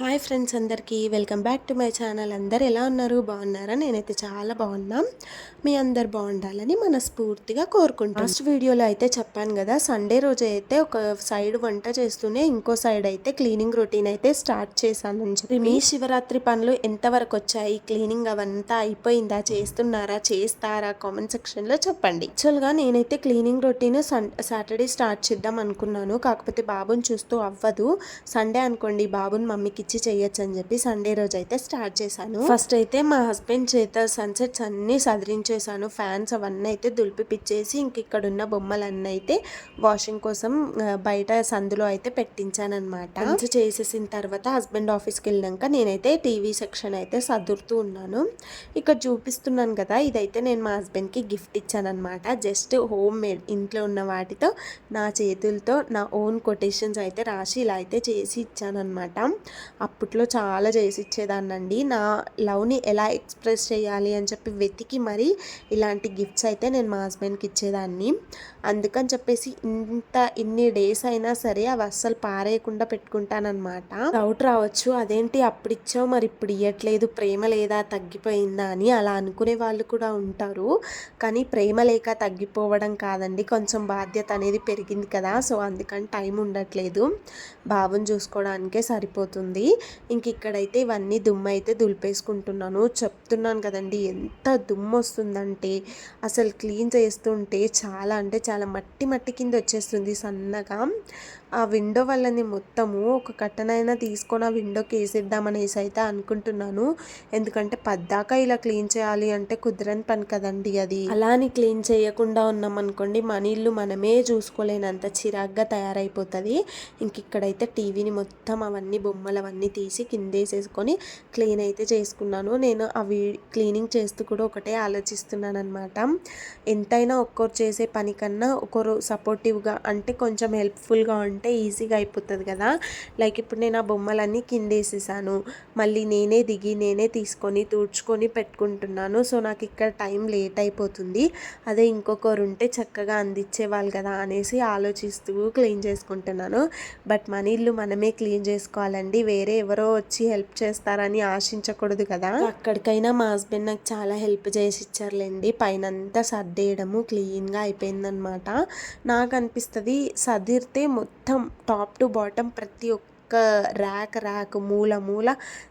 Hi friends అందరికీ welcome back to my channel. అందరు ఎలా ఉన్నారు? బాగున్నారా? నేనైతే చాలా బాగున్నా. మీ అందరు బాగుండాలని మనస్ఫూర్తిగా కోరుకుంటాం ఫస్ట్ వీడియోలో అయితే చెప్పాను కదా సండే రోజు అయితే ఒక సైడ్ వంట చేస్తూనే ఇంకో సైడ్ అయితే క్లీనింగ్ రొటీన్ అయితే స్టార్ట్ చేశాను అని చెప్పి. మీ శివరాత్రి పనులు ఎంతవరకు వచ్చాయి? క్లీనింగ్ అవంతా అయిపోయిందా? చేస్తున్నారా? చేస్తారా? కామెంట్ సెక్షన్లో చెప్పండి. యాక్చువల్గా నేనైతే క్లీనింగ్ రొటీన్ సన్ సాటర్డే స్టార్ట్ చేద్దాం అనుకున్నాను. కాకపోతే బాబుని చూస్తూ అవ్వదు. సండే అనుకోండి బాబుని మమ్మీకి ఇచ్చి చేయొచ్చు అని చెప్పి సండే రోజు అయితే స్టార్ట్ చేశాను. ఫస్ట్ అయితే మా హస్బెండ్ చేత సన్సెట్స్ అన్ని సదిరించేసాను ఫ్యాన్స్ అవన్నీ అయితే దులిపిపిచ్చేసి ఇంక ఇక్కడ ఉన్న బొమ్మలన్నీ అయితే వాషింగ్ కోసం బయట సందులో అయితే పెట్టించాను అనమాట చేసేసిన తర్వాత హస్బెండ్ ఆఫీస్కి వెళ్ళినాక నేనైతే టీవీ సెక్షన్ అయితే సదురుతూ ఉన్నాను. ఇక్కడ చూపిస్తున్నాను కదా ఇదైతే నేను మా హస్బెండ్కి గిఫ్ట్ ఇచ్చాను అనమాట జస్ట్ హోమ్ మేడ్ ఇంట్లో ఉన్న వాటితో నా చేతులతో నా ఓన్ కొటేషన్స్ అయితే రాసి ఇలా అయితే చేసి ఇచ్చాను అనమాట అప్పట్లో చాలా చేసి ఇచ్చేదాన్నండి నా లవ్ని ఎలా ఎక్స్ప్రెస్ చేయాలి అని చెప్పి వెతికి మరి ఇలాంటి గిఫ్ట్స్ అయితే నేను మా హస్బెండ్కి ఇచ్చేదాన్ని. అందుకని చెప్పేసి ఇంత ఇన్ని డేస్ అయినా సరే అవి అస్సలు పారేయకుండా పెట్టుకుంటానమాట డౌట్ రావచ్చు అదేంటి అప్పుడు ఇచ్చావు? మరి ఇప్పుడు ఇవ్వట్లేదు ప్రేమ లేదా తగ్గిపోయిందా? అని అలా అనుకునే వాళ్ళు కూడా ఉంటారు. కానీ ప్రేమ లేక తగ్గిపోవడం కాదండి. కొంచెం బాధ్యత అనేది పెరిగింది కదా సో అందుకని టైం ఉండట్లేదు. బాబుని చూసుకోవడానికే సరిపోతుంది. ఇంక ఇక్కడైతే ఇవన్నీ దుమ్ము అయితే దులిపేసుకుంటున్నాను. చెప్తున్నాను కదండి ఎంత దుమ్ము వస్తుందంటే అసలు క్లీన్ చేస్తుంటే చాలా అంటే చాలా మట్టి మట్టి కింద వచ్చేస్తుంది సన్నగా. ఆ విండో వల్లని మొత్తము ఒక కట్టనైనా తీసుకొని ఆ విండోకి వేసేద్దామనేసి అయితే అనుకుంటున్నాను. ఎందుకంటే పద్దాక ఇలా క్లీన్ చేయాలి అంటే కుదరని పని కదండి అది. అలా అని క్లీన్ చేయకుండా ఉన్నాం అనుకోండి మన ఇల్లు మనమే చూసుకోలేనంత చిరాగ్గా తయారైపోతుంది. ఇంక ఇక్కడైతే టీవీని మొత్తం అవన్నీ బొమ్మలు అవన్నీ తీసి కిందేసేసుకొని క్లీన్ అయితే చేసుకున్నాను. నేను అవి క్లీనింగ్ చేస్తూ కూడా ఒకటే ఆలోచిస్తున్నాను అనమాట ఎంతైనా ఒక్కరు చేసే పని కన్నా ఒకరు సపోర్టివ్గా అంటే కొంచెం హెల్ప్ఫుల్గా ఉండి అంటే ఈజీగా అయిపోతుంది కదా. లైక్ ఇప్పుడు నేను ఆ బొమ్మలన్నీ కిందేసేసాను. మళ్ళీ నేనే దిగి నేనే తీసుకొని తుడుచుకొని పెట్టుకుంటున్నాను. సో నాకు ఇక్కడ టైం లేట్ అయిపోతుంది. అదే ఇంకొకరు ఉంటే చక్కగా అందించేవాళ్ళు కదా అనేసి ఆలోచిస్తూ క్లీన్ చేసుకుంటున్నాను. బట్ మన ఇల్లు మనమే క్లీన్ చేసుకోవాలండి. వేరే ఎవరో వచ్చి హెల్ప్ చేస్తారని ఆశించకూడదు కదా. అక్కడికైనా మా హస్బెండ్ నాకు చాలా హెల్ప్ చేసి ఇచ్చారులేండి పైన అంతా సర్దేయడము క్లీన్గా అయిపోయిందనమాట. నాకు అనిపిస్తుంది సర్దిరితే మొత్తం మొత్తం టాప్ టు బాటమ్ ప్రతి ఒక్క ర్యాక్ ర్యాక్ మూల మూల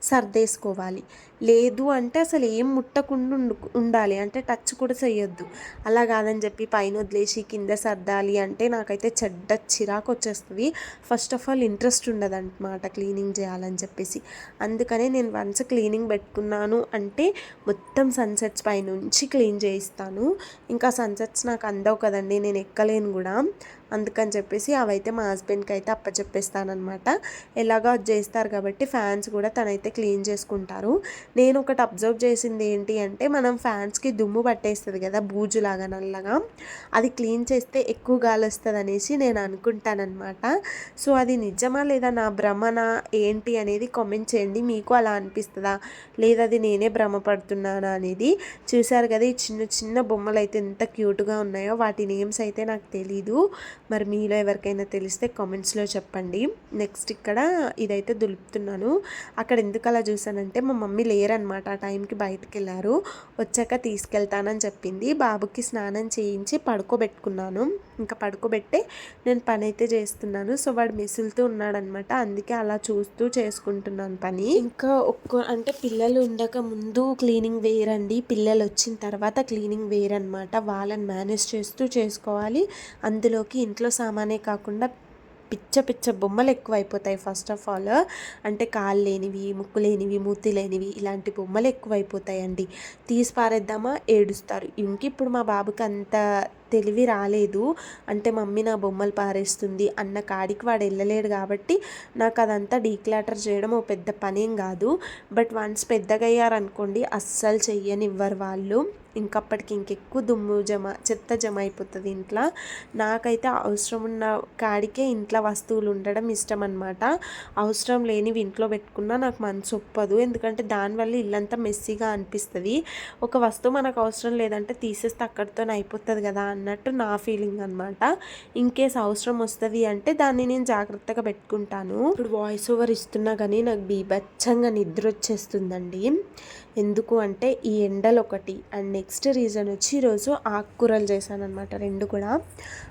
సర్దేసుకోవాలి. లేదు అంటే అసలు ఏం ముట్టకుండా ఉండాలి. అంటే టచ్ కూడా చేయొద్దు అలా కాదని చెప్పి పైన వదిలేసి కింద సర్దాలి అంటే నాకైతే చెడ్డ చిరాకు వచ్చేస్తుంది. ఫస్ట్ ఆఫ్ ఆల్ ఇంట్రెస్ట్ ఉండదన్నమాట క్లీనింగ్ చేయాలని చెప్పేసి. అందుకనే నేను వన్స్ క్లీనింగ్ పెట్టుకున్నాను అంటే మొత్తం సన్సెట్స్ పైనుంచి క్లీన్ చేయిస్తాను. ఇంకా సన్సెట్స్ నాకు అందవు కదండి నేను ఎక్కలేను కూడా. అందుకని చెప్పేసి అవైతే మా హస్బెండ్కి అయితే అప్పచెప్పేస్తానమాట ఎలాగో అది చేస్తారు కాబట్టి ఫ్యాన్స్ కూడా తనైతే క్లీన్ చేసుకుంటారు. నేను ఒకటి అబ్జర్వ్ చేసింది ఏంటి అంటే మనం ఫ్యాన్స్కి దుమ్ము పట్టేస్తుంది కదా బూజులాగా నల్లగా అది క్లీన్ చేస్తే ఎక్కువ గాలి వస్తుంది అనేసి నేను అనుకుంటానమాట సో అది నిజమా లేదా నా భ్రమనా ఏంటి అనేది కామెంట్ చేయండి. మీకు అలా అనిపిస్తుందా? లేదా అది నేనే భ్రమపడుతున్నానా అనేది? చూసారు కదా ఈ చిన్న చిన్న బొమ్మలు అయితే ఎంత క్యూట్గా ఉన్నాయో వాటి నేమ్స్ అయితే నాకు తెలీదు. మరి మీలో ఎవరికైనా తెలిస్తే కామెంట్స్లో చెప్పండి. నెక్స్ట్ ఇక్కడ ఇదైతే దులుపుతున్నాను. అక్కడ ఎందుకు అలా చూసానంటే మా మమ్మీ లేరనమాట ఆ టైంకి బయటకు వెళ్ళారు వచ్చాక తీసుకెళ్తానని చెప్పింది. బాబుకి స్నానం చేయించి పడుకోబెట్టుకున్నాను. ఇంకా పడుకోబెట్టే నేను పని అయితే చేస్తున్నాను. సో వాడు మెసులుతూ ఉన్నాడనమాట అందుకే అలా చూస్తూ చేసుకుంటున్నాను పని. ఇంకా ఒక్క అంటే పిల్లలు ఉండక ముందు క్లీనింగ్ వేరండి. పిల్లలు వచ్చిన తర్వాత క్లీనింగ్ వేరనమాట వాళ్ళని మేనేజ్ చేస్తూ చేసుకోవాలి. అందులోకి ఇంట్లో సామానే కాకుండా పిచ్చ పిచ్చ బొమ్మలు ఎక్కువైపోతాయి ఫస్ట్ ఆఫ్ ఆల్ అంటే కాళ్ళు లేనివి ముక్కు లేనివి మూతి లేనివి ఇలాంటి బొమ్మలు ఎక్కువైపోతాయండి. తీసి పారేద్దామా? ఏడుస్తారు. ఇంకిప్పుడు మా బాబుకి అంత తెలివి రాలేదు. అంటే మమ్మీ నా బొమ్మలు పారేస్తుంది అన్న కాడికి వాడు వెళ్ళలేడు కాబట్టి నాకు అదంతా డీక్లాటర్ చేయడం ఓ పెద్ద పనేం కాదు. బట్ వన్స్ పెద్దగా అయ్యారనుకోండి అస్సలు చెయ్యనివ్వరు వాళ్ళు. ఇంకప్పటికి ఇంకెక్కువ దుమ్ము జమ చెత్త జమ అయిపోతుంది ఇంట్లో. నాకైతే అవసరం ఉన్న కాడికే ఇంట్లో వస్తువులు ఉండడం ఇష్టం అనమాట అవసరం లేనివి ఇంట్లో పెట్టుకున్నా నాకు మనసు ఒప్పదు. ఎందుకంటే దానివల్ల ఇల్లంతా మెస్సీగా అనిపిస్తుంది. ఒక వస్తువు మనకు అవసరం లేదంటే తీసేస్తే అక్కడితో అయిపోతుంది కదా అన్నట్టు నా ఫీలింగ్ అనమాట ఇన్ కేస్ అవసరం వస్తుంది అంటే దాన్ని నేను జాగ్రత్తగా పెట్టుకుంటాను. ఇప్పుడు వాయిస్ ఓవర్ ఇస్తున్నా కానీ నాకు బీభత్సంగా నిద్ర వచ్చేస్తుందండి ఎందుకు అంటే ఈ ఎండలు ఒకటి అండ్ నెక్స్ట్ రీజన్ వచ్చి ఈరోజు ఆకుకూరలు చేశాను అనమాట రెండు కూడా.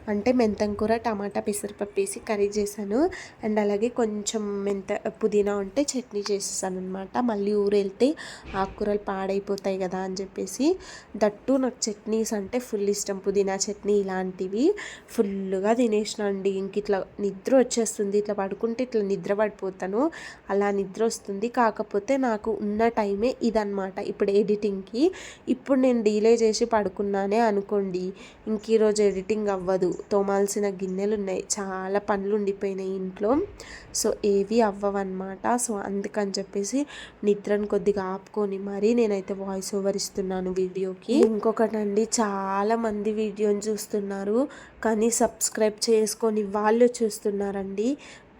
అంటే మెంతం కూర టమాటా పెసరపప్పు వేసి కర్రీ చేశాను. అండ్ అలాగే కొంచెం మెంత పుదీనా ఉంటే చట్నీ చేసేసాను అనమాట మళ్ళీ ఊరు వెళ్తే ఆకుకూరలు పాడైపోతాయి కదా అని చెప్పేసి. దట్టు నాకు చట్నీస్ అంటే ఫుల్ ఇష్టం పుదీనా చట్నీ ఇలాంటివి. ఫుల్గా తినేసిన అండి. ఇంక ఇట్లా నిద్ర వచ్చేస్తుంది ఇట్లా పడుకుంటే ఇట్లా నిద్ర పడిపోతాను. అలా నిద్ర వస్తుంది. కాకపోతే నాకు ఉన్న టైమే ఇదన్నమాట. ఇప్పుడు ఎడిటింగ్కి. ఇప్పుడు నేను డీలే చేసి పడుకున్నానే అనుకోండి ఇంక ఈరోజు ఎడిటింగ్ అవ్వదు. తోమాల్సిన గిన్నెలు ఉన్నాయి చాలా పనులు ఉండిపోయినాయి ఇంట్లో. సో ఏవి అవ్వవన్నమాట. సో అందుకని చెప్పేసి నిద్రను కొద్దిగా ఆపుకొని మరీ నేనైతే వాయిస్ ఓవర్ ఇస్తున్నాను వీడియోకి. ఇంకొకటండి చాలామంది వీడియోని చూస్తున్నారు కానీ సబ్స్క్రైబ్ చేసుకొని వాళ్ళు చూస్తున్నారండి.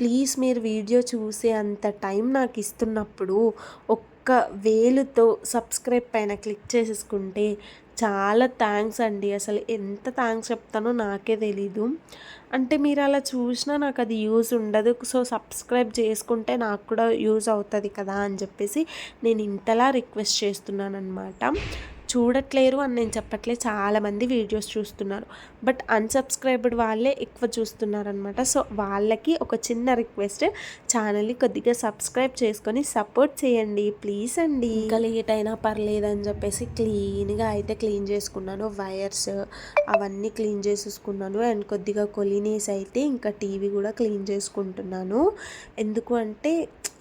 ప్లీజ్ మీరు వీడియో చూసే అంత టైం నాకు ఇస్తున్నప్పుడు ఒక్క వేలుతో సబ్స్క్రైబ్ పైన క్లిక్ చేసేసుకుంటే చాలా థ్యాంక్స్ అండి. అసలు ఎంత థ్యాంక్స్ చెప్తానో నాకే తెలీదు. అంటే మీరు అలా చూసినా నాకు అది యూజ్ ఉండదు. సో సబ్స్క్రైబ్ చేసుకుంటే నాకు కూడా యూజ్ అవుతుంది కదా అని చెప్పేసి నేను ఇంతలా రిక్వెస్ట్ చేస్తున్నాను అనమాట చూడట్లేరు అని నేను చెప్పట్లే చాలామంది వీడియోస్ చూస్తున్నారు. బట్ అన్సబ్స్క్రైబ్డ్ వాళ్ళే ఎక్కువ చూస్తున్నారనమాట సో వాళ్ళకి ఒక చిన్న రిక్వెస్ట్ ఛానల్ని కొద్దిగా సబ్స్క్రైబ్ చేసుకొని సపోర్ట్ చేయండి. ప్లీజ్ అండి. ఇంకా లేట్ అయినా పర్లేదని చెప్పేసి క్లీన్గా అయితే క్లీన్ చేసుకున్నాను. వైర్స్ అవన్నీ క్లీన్ చేసేసుకున్నాను. అండ్ కొద్దిగా కొలినేసి అయితే ఇంకా టీవీ కూడా క్లీన్ చేసుకుంటున్నాను. ఎందుకు అంటే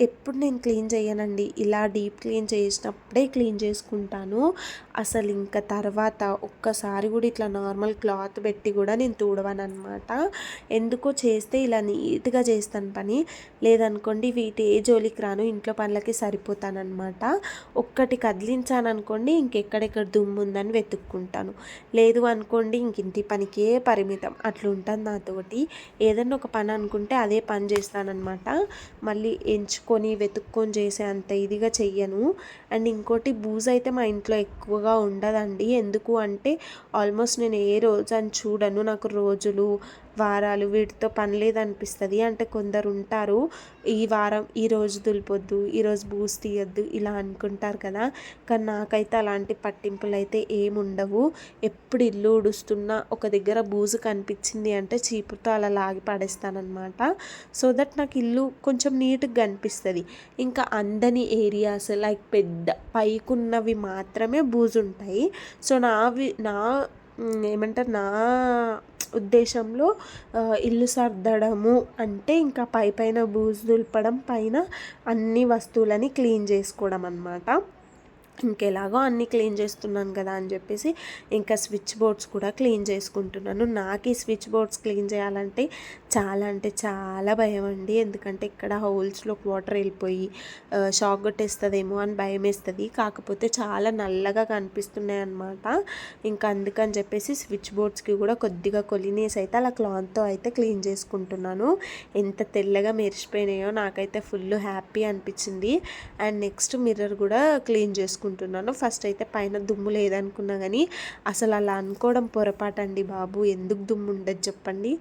ఎప్పుడు నేను క్లీన్ చేయనండి. ఇలా డీప్ క్లీన్ చేసినప్పుడే క్లీన్ చేసుకుంటాను. అసలు ఇంకా తర్వాత ఒక్కసారి కూడా ఇట్లా నార్మల్ క్లాత్ పెట్టి కూడా నేను తూడవనమాట ఎందుకో చేస్తే ఇలా నీట్గా చేస్తాను పని. లేదనుకోండి వీటి ఏ జోలికి రాను ఇంట్లో పనులకి సరిపోతానమాట ఒక్కటి కదిలించాను అనుకోండి ఇంకెక్కడెక్కడ దుమ్ము ఉందని వెతుక్కుంటాను. లేదు అనుకోండి ఇంక ఇంటి పనికే పరిమితం. అట్లుంటుంది నాతోటి. ఏదన్నా ఒక పని అనుకుంటే అదే పని చేస్తానన్నమాట. మళ్ళీ ఎంచు తెచ్చుకొని వెతుక్కొని చేసే అంత ఇదిగా చెయ్యను. అండ్ ఇంకోటి బూజ్ అయితే మా ఇంట్లో ఎక్కువగా ఉండదండి. ఎందుకు అంటే ఆల్మోస్ట్ నేను ఏ రోజు అని చూడను. నాకు రోజులు వారాలు వీటితో పని లేదనిపిస్తుంది. అంటే కొందరు ఉంటారు ఈ వారం ఈ రోజు దులిపొద్దు ఈరోజు బూస్ తీయొద్దు ఇలా అనుకుంటారు కదా. కానీ నాకైతే అలాంటి పట్టింపులు అయితే ఏముండవు. ఎప్పుడు ఇల్లు ఉడుస్తున్నా ఒక దగ్గర బూజు కనిపించింది అంటే చీపుతో అలా లాగి పడేస్తానమాట సో దట్ నాకు ఇల్లు కొంచెం నీట్గా కనిపిస్తుంది. ఇంకా అందని ఏరియాస్ లైక్ పెద్ద పైకున్నవి మాత్రమే బూజు ఉంటాయి సో నావి నా ఏమంటారు నా ఉద్దేశంలో ఇల్లు సర్దడము అంటే ఇంకా పై పైన బూజు దులపడం పైన అన్ని వస్తువులని క్లీన్ చేసుకోవడం అనమాట ఇంకెలాగో అన్నీ క్లీన్ చేస్తున్నాను కదా అని చెప్పేసి ఇంకా స్విచ్ బోర్డ్స్ కూడా క్లీన్ చేసుకుంటున్నాను. నాకు ఈ స్విచ్ బోర్డ్స్ క్లీన్ చేయాలంటే చాలా అంటే చాలా భయం అండి. ఎందుకంటే ఇక్కడ హోల్స్లోకి వాటర్ వెళ్ళిపోయి షాక్ కొట్టేస్తుందేమో అని భయం వేస్తుంది. కాకపోతే చాలా నల్లగా కనిపిస్తున్నాయి అనమాట ఇంకా అందుకని చెప్పేసి స్విచ్ బోర్డ్స్కి కూడా కొద్దిగా కొలినేసి అయితే అలా క్లాత్తో అయితే క్లీన్ చేసుకుంటున్నాను. ఎంత తెల్లగా మెరిసిపోయినాయో నాకైతే ఫుల్ హ్యాపీ అనిపించింది. అండ్ నెక్స్ట్ మిర్రర్ కూడా క్లీన్ చేసుకుంటాను చేసుకుంటున్నాను ఫస్ట్ అయితే పైన దుమ్ము లేదనుకున్నా కానీ అసలు అలా అనుకోవడం పొరపాటు అండి బాబు. ఎందుకు దుమ్ము ఉండదు చెప్పండి.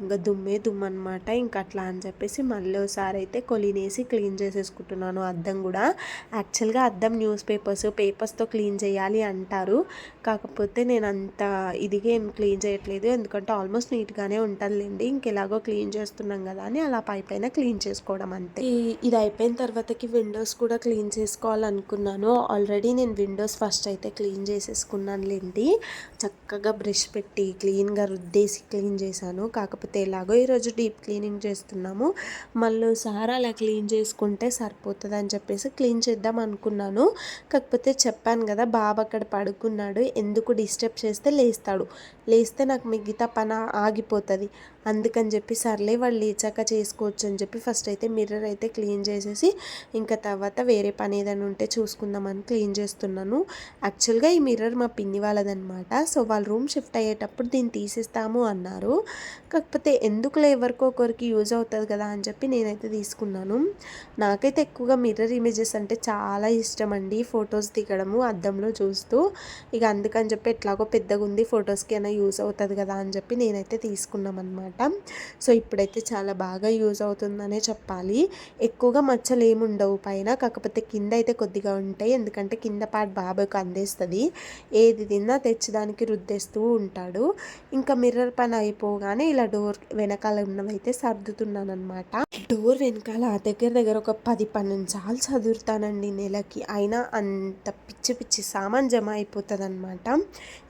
ఇంకా దుమ్మే దుమ్ము అనమాట ఇంకా అట్లా అని చెప్పేసి మళ్ళీ ఒకసారి అయితే కొలినేసి క్లీన్ చేసేసుకుంటున్నాను అద్దం కూడా. యాక్చువల్గా అద్దం న్యూస్ పేపర్స్ పేపర్స్తో క్లీన్ చేయాలి అంటారు. కాకపోతే నేను అంత ఇదిగా ఏం క్లీన్ చేయట్లేదు. ఎందుకంటే ఆల్మోస్ట్ నీట్గానే ఉంటుందిలేండి. ఇంకెలాగో క్లీన్ చేస్తున్నాం కదా అని అలా పై పైన క్లీన్ చేసుకోవడం అంతే. ఇది అయిపోయిన తర్వాతకి విండోస్ కూడా క్లీన్ చేసుకోవాలనుకున్నాను. ఆల్రెడీ ఆల్రెడీ నేను విండోస్ ఫస్ట్ అయితే క్లీన్ చేసేసుకున్నాను లేండి చక్కగా బ్రష్ పెట్టి క్లీన్గా రుద్దేసి క్లీన్ చేశాను. కాకపోతే ఎలాగో ఈరోజు డీప్ క్లీనింగ్ చేస్తున్నాము. మళ్ళీ సార్ అలా క్లీన్ చేసుకుంటే సరిపోతుంది అని చెప్పేసి క్లీన్ చేద్దాం అనుకున్నాను. కాకపోతే చెప్పాను కదా బాబు అక్కడ పడుకున్నాడు. ఎందుకు డిస్టర్బ్ చేస్తే లేస్తాడు. లేస్తే నాకు మిగతా పని ఆగిపోతుంది. అందుకని చెప్పి సర్లే వాళ్ళు లేచాక చేసుకోవచ్చు అని చెప్పి ఫస్ట్ అయితే మిర్రర్ అయితే క్లీన్ చేసేసి ఇంకా తర్వాత వేరే పని ఏదైనా ఉంటే చూసుకుందామని క్లీన్ చేస్తున్నాను. యాక్చువల్గా ఈ మిర్రర్ మా పిన్ని వాళ్ళదనమాట సో వాళ్ళ రూమ్ షిఫ్ట్ అయ్యేటప్పుడు దీన్ని తీసేస్తాము అన్నారు. కాకపోతే ఎందుకులే ఎవరికో ఒకరికి యూజ్ అవుతుంది కదా అని చెప్పి నేనైతే తీసుకున్నాను. నాకైతే ఎక్కువగా మిర్రర్ ఇమేజెస్ అంటే చాలా ఇష్టం అండి. ఫొటోస్ దిగడము అద్దంలో చూస్తూ. ఇక అందుకని చెప్పి ఎట్లాగో పెద్దగా ఉంది ఫొటోస్కి అయినా యూజ్ అవుతుంది కదా అని చెప్పి నేనైతే తీసుకున్నాం అనమాట సో ఇప్పుడైతే చాలా బాగా యూజ్ అవుతుందనే చెప్పాలి. ఎక్కువగా మచ్చలు ఏముండవు పైన కాకపోతే కింద అయితే కొద్దిగా ఉంటాయి. ఎందుకంటే కింద పార్ట్ బాబాకు అందేస్తుంది. ఏది తిన్నా తెచ్చడానికి రుద్దేస్తూ ఉంటాడు. ఇంకా మిర్రర్ పని అయిపోగానే ఇలా డోర్ వెనకాల ఉన్నవైతే సర్దుతున్నాను అనమాట డోర్ వెనకాల దగ్గర దగ్గర ఒక పది పన్నెండు సార్లు చదువుతానండి నెలకి. అయినా అంత పిచ్చి పిచ్చి సామాన్ జమ అయిపోతుంది అనమాట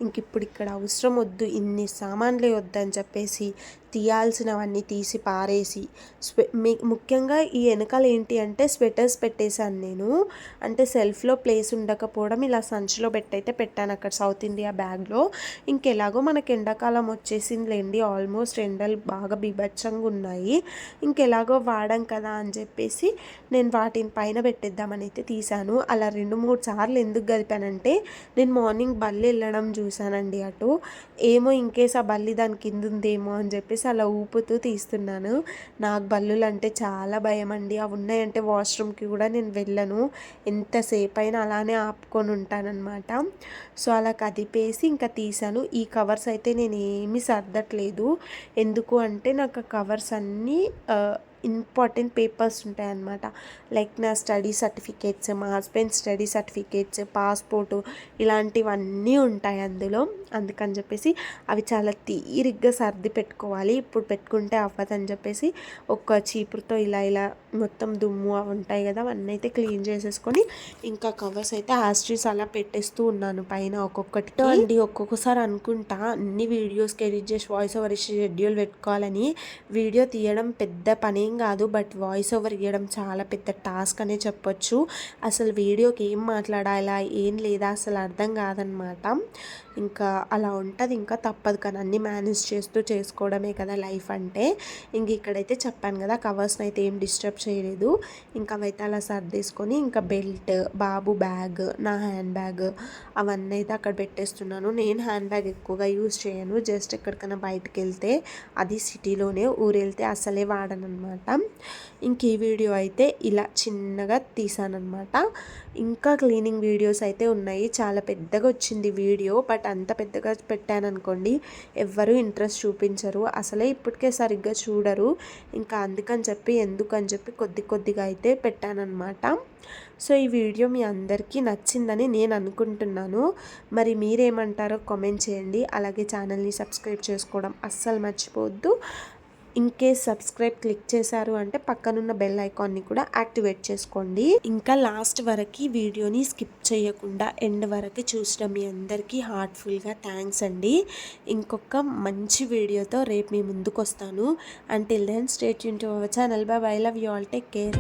ఇంక ఇప్పుడు ఇక్కడ అవసరం వద్దు వద్దు ఇన్ని సామాన్లే వద్దని చెప్పేసి తీయాల్సినవన్నీ తీసి పారేసి స్వె ముఖ్యంగా ఈ వెనకాల ఏంటి అంటే స్వెటర్స్ పెట్టేశాను నేను. అంటే సెల్ఫ్లో ప్లేస్ ఉండకపోవడం ఇలా సంచిలో పెట్టయితే పెట్టాను అక్కడ సౌత్ ఇండియా బ్యాగ్లో. ఇంకెలాగో మనకి ఎండాకాలం వచ్చేసిందిలేండి ఆల్మోస్ట్ ఎండలు బాగా బీభత్సంగా ఉన్నాయి. ఇంకెలాగో వాడం కదా అని చెప్పేసి నేను వాటిని పైన పెట్టేద్దామని అయితే తీశాను. అలా రెండు మూడు సార్లు ఎందుకు గదిపానంటే నేను మార్నింగ్ బల్లి వెళ్ళడం చూశానండి అటు. ఏమో ఇంకేస్ ఆ బల్లి దాని కింద ఉందేమో అని చెప్పేసి అలా ఊపుతూ తీస్తున్నాను. నాకు బల్లులు అంటే చాలా భయం అండి అవి ఉన్నాయంటే వాష్రూమ్కి కూడా నేను వెళ్ళను. ఎంతసేపు అయినా అలానే ఆపుకొని ఉంటానన్నమాట. సో అలా కదిపేసి ఇంకా తీసాను ఈ కవర్స్ అయితే నేను ఏమీ సర్దట్లేదు. ఎందుకు అంటే నాకు ఆ కవర్స్ అన్నీ ఇంపార్టెంట్ పేపర్స్ ఉంటాయన్నమాట లైక్ నా స్టడీ సర్టిఫికేట్స్ మా హస్బెండ్ స్టడీ సర్టిఫికేట్స్ పాస్పోర్టు ఇలాంటివన్నీ ఉంటాయి అందులో. అందుకని చెప్పేసి అవి చాలా తీరిగ్గా సర్ది పెట్టుకోవాలి. ఇప్పుడు పెట్టుకుంటే అవ్వదని చెప్పేసి ఒక చీపురుతో ఇలా ఇలా మొత్తం దుమ్ము అవి ఉంటాయి కదా అవన్నీ అయితే క్లీన్ చేసేసుకొని ఇంకా కవర్స్ అయితే ఆస్ట్రీస్ అలా పెట్టేస్తూ ఉన్నాను పైన ఒక్కొక్కటి. అండి ఒక్కొక్కసారి అనుకుంటా అన్ని వీడియోస్కి ఎడిట్ చేసి వాయిస్ ఓవర్ షెడ్యూల్ పెట్టుకోవాలని. వీడియో తీయడం పెద్ద పనేం. కాదు బట్ వాయిస్ ఓవర్ ఇవ్వడం చాలా పెద్ద టాస్క్ అనే చెప్పొచ్చు. అసలు వీడియోకి ఏం మాట్లాడాలా ఏం లేదా అసలు అర్థం కాదనమాట. ఇంకా అలా ఉంటుంది. ఇంకా తప్పదు కానీ అన్నీ మేనేజ్ చేస్తూ చేసుకోవడమే కదా లైఫ్ అంటే. ఇంక ఇక్కడైతే చెప్పాను కదా కవర్స్ని అయితే ఏం డిస్టర్బ్ చేయలేదు. ఇంకా అవైతే అలా సర్దేసుకొని ఇంకా బెల్ట్ బాబు బ్యాగ్ నా హ్యాండ్ బ్యాగ్ అవన్నీ అయితే అక్కడ పెట్టేస్తున్నాను. నేను హ్యాండ్ బ్యాగ్ ఎక్కువగా యూజ్ చేయను. జస్ట్ ఎక్కడికైనా బయటకు వెళ్తే అది సిటీలోనే ఊరు వెళ్తే అసలే వాడను అనమాట ఇంక ఈ వీడియో అయితే ఇలా చిన్నగా తీసానమాట ఇంకా క్లీనింగ్ వీడియోస్ అయితే ఉన్నాయి. చాలా పెద్దగా వచ్చింది వీడియో బట్ అంత పెద్దగా పెట్టాను అనుకోండి ఎవ్వరూ ఇంట్రెస్ట్ చూపించరు. అసలే ఇప్పటికే సరిగ్గా చూడరు. ఇంకా అందుకని చెప్పి ఎందుకని చెప్పి కొద్ది కొద్దిగా అయితే పెట్టానమాట సో ఈ వీడియో మీ అందరికీ నచ్చిందని నేను అనుకుంటున్నాను. మరి మీరేమంటారో కామెంట్ చేయండి. అలాగే ఛానల్ని సబ్స్క్రైబ్ చేసుకోవడం అస్సలు మర్చిపోవద్దు. ఇన్ కేస్ సబ్స్క్రైబ్ క్లిక్ చేశారు అంటే పక్కనున్న బెల్ ఐకాన్ని కూడా యాక్టివేట్ చేసుకోండి. ఇంకా లాస్ట్ వరకు వీడియోని స్కిప్ చేయకుండా ఎండ్ వరకు చూసిన మీ అందరికీ హార్ట్ఫుల్గా థ్యాంక్స్ అండి. ఇంకొక మంచి వీడియోతో రేపు మీ ముందుకు వస్తాను until then stay Yoon to our channel bye I love you all take care